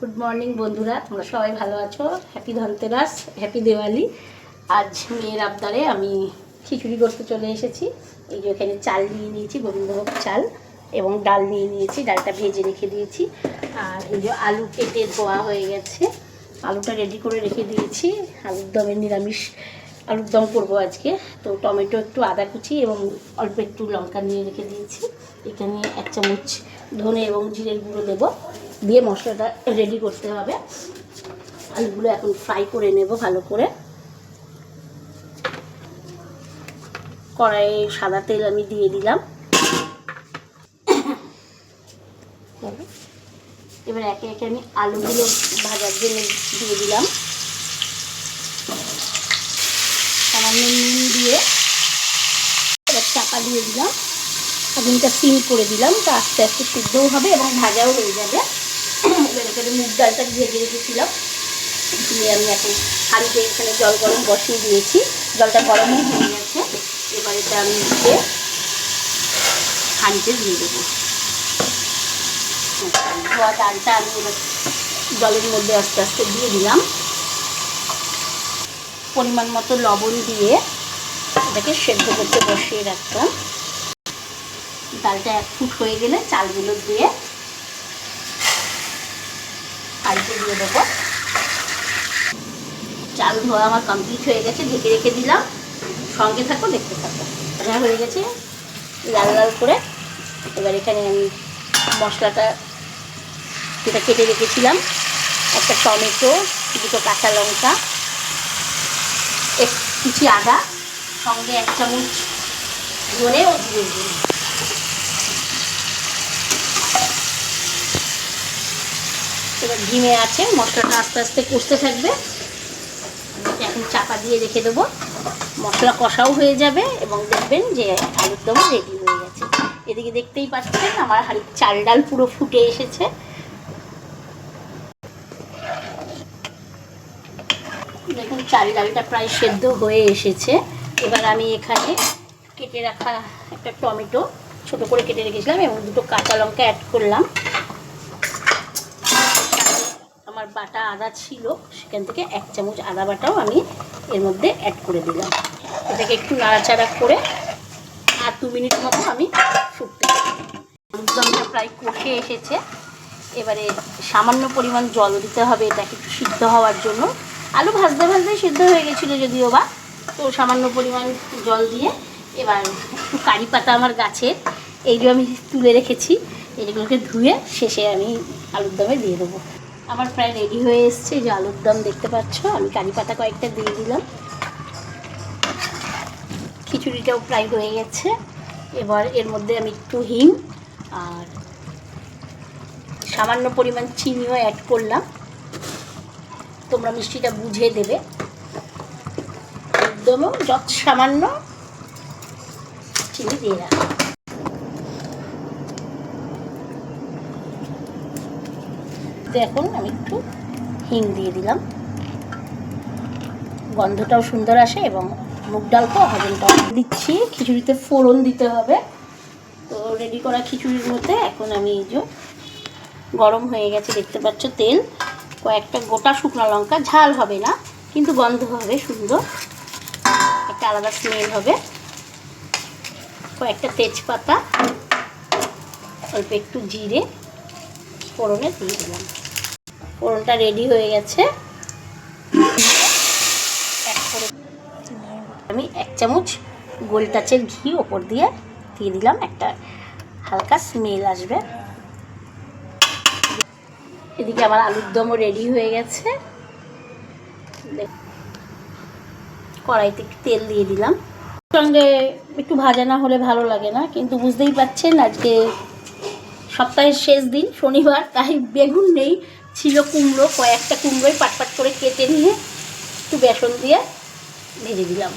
Good morning বন্ধুরা। তোমরা সবাই ভালো আছো? হ্যাপি ধনতেরাস হ্যাপি দেওয়ালি আজ মেয়ের আবদারে আমি খিচুড়ি করতে চলে এসেছি। এই যে এখানে চাল নিয়ে নিয়েছি, গোবিন্দভোগ চাল এবং ডাল নিয়ে নিয়েছি, ডালটা ভেজে রেখে দিয়েছি। আর এই যে আলু কেটে ধোয়া হয়ে গেছে। আলুটা রেডি করে রেখে দিয়েছি। আলুর দমের নিরামিষ আলুর দম করব আজকে। তো টমেটো একটু আদা কুচি এবং অল্প একটু লঙ্কা নিয়ে রেখে দিয়েছি। এখানে এক চামচ ধনে এবং জিরের গুঁড়ো দেবো। দিয়ে মশলাটা রেডি করতে হবে। আলুগুলো এখন ফ্রাই করে নেব ভালো করে। কড়াইয়ে সাদা তেল আমি দিয়ে দিলাম। এবার একে একে আমি আলুগুলো ভাজার জন্য দিয়ে দিলাম। সামান্য নুন দিয়ে এবার চাপা দিয়ে দিলাম। আগুনটা সিম করে দিলাম, তা আস্তে আস্তে সিদ্ধও হবে এবং ভাজাও হয়ে যাবে। এখানে মুগ ডালটা ভেজে রেখেছিলাম। দিয়ে আমি এখন হাঁড়িতে এখানে জল গরম বসিয়ে দিয়েছি। জলটা গরমই হয়ে গেছে। এবার এটা আমি দিয়ে হাঁড়িতে দিয়ে দেবো। ধোয়া ডালটা আমি এবার জলের মধ্যে আস্তে আস্তে দিয়ে দিলাম। পরিমাণ মতো লবণ দিয়ে এটাকে সেদ্ধ করতে বসিয়ে রাখতাম ডালটা এক ফুট হয়ে গেলে চালগুলো দিয়ে হাঁড়িতে দিয়ে দেবো। চাল ধোয়া আমার কমপ্লিট হয়ে গেছে, ঢেকে রেখে দিলাম। সঙ্গে থাকো, দেখতে থাকো। ভাজা হয়ে গেছে। লাল লাল করে এবার এখানে আমি মশলাটা যেটা কেটে রেখেছিলাম, একটা টমেটো, দুটো কাঁচা লঙ্কা, এক কুচি আদা, সঙ্গে এক চামচ ধরে ও দিয়ে এবার আছে, মশলাটা আস্তে আস্তে কষতে থাকবে। এখন চাপা দিয়ে রেখে দেবো। মশলা কষাও হয়ে যাবে এবং দেখবেন যে আলুর দমও রেডি হয়ে গেছে। এদিকে দেখতেই পাচ্ছেন, আমার হাড়ির চাল ডাল পুরো ফুটে এসেছে। দেখুন, চাল ডালটা প্রায় সেদ্ধ হয়ে এসেছে। এবার আমি এখানে কেটে রাখা একটা টমেটো, ছোট করে কেটে রেখেছিলাম এবং দুটো কাঁচা লঙ্কা অ্যাড করলাম। আমার বাটা আদা ছিল, সেখান থেকে এক চামচ আদা বাটাও আমি এর মধ্যে অ্যাড করে দিলাম। এটাকে একটু নাড়াচাড়া করে আর দু মিনিট মতো আমি ফুটতে একদমটা প্রায় কষে এসেছে। এবারে সামান্য পরিমাণ জল দিতে হবে এটাকে একটু সিদ্ধ হওয়ার জন্য। আলু ভাজতে ভাজতে সিদ্ধ হয়ে গেছিল যদিও বা, তো সামান্য পরিমাণ জল দিয়ে এবার একটু কারি পাতা আমার গাছের এইগুলো আমি তুলে রেখেছি এইগুলোকে ধুয়ে শেষে আমি আলুর দমে দিয়ে দেবো। আমার প্রায় রেডি হয়ে এসছে যে আলুর দম দেখতে পাচ্ছ? আমি কারি পাতা কয়েকটা দিয়ে দিলাম। খিচুড়িটাও প্রায় হয়ে গেছে। এবার এর মধ্যে আমি একটু হিং আর সামান্য পরিমাণ চিনিও অ্যাড করলাম। তোমরা মিষ্টিটা বুঝে দেবে। একদমও যত সামান্য চিনি দিয়ে রাখো। এখন আমি একটু হিং দিয়ে দিলাম। গন্ধটাও সুন্দর আসে এবং মুগ ডালটাও হজমটাও দিচ্ছি। খিচুড়িতে ফোড়ন দিতে হবে। তো রেডি করা খিচুড়ির মধ্যে এখন আমি এই যে গরম হয়ে গেছে, দেখতে পাচ্ছ তেল। কয়েকটা গোটা শুকনো লঙ্কা, ঝাল হবে না, কিন্তু গন্ধ হবে সুন্দর। একটা আলাদা স্মেল হবে। কয়েকটা তেজপাতা, অল্প একটু জিরে, ফোড়নে দিয়ে দিলাম। ফোড়নটা রেডি হয়ে গেছে। আমি এক চামচ গোলটাচের ঘি ওপর দিয়ে দিয়ে দিলাম। একটা হালকা স্মেল আসবে। এদিকে আমার আলুর দমও রেডি হয়ে গেছে। কড়াইতে তেল দিয়ে দিলাম। সঙ্গে একটু ভাজা না হলে ভালো লাগে না, কিন্তু বুঝতেই পারছেন আজকে সপ্তাহের শেষ দিন, শনিবার, তাই বেগুন নেই। ছিল কুমড়ো কয়েকটা কুমড়োই পাট পাট করে কেটে নিয়ে একটু বেসন দিয়ে ভেজে দিলাম।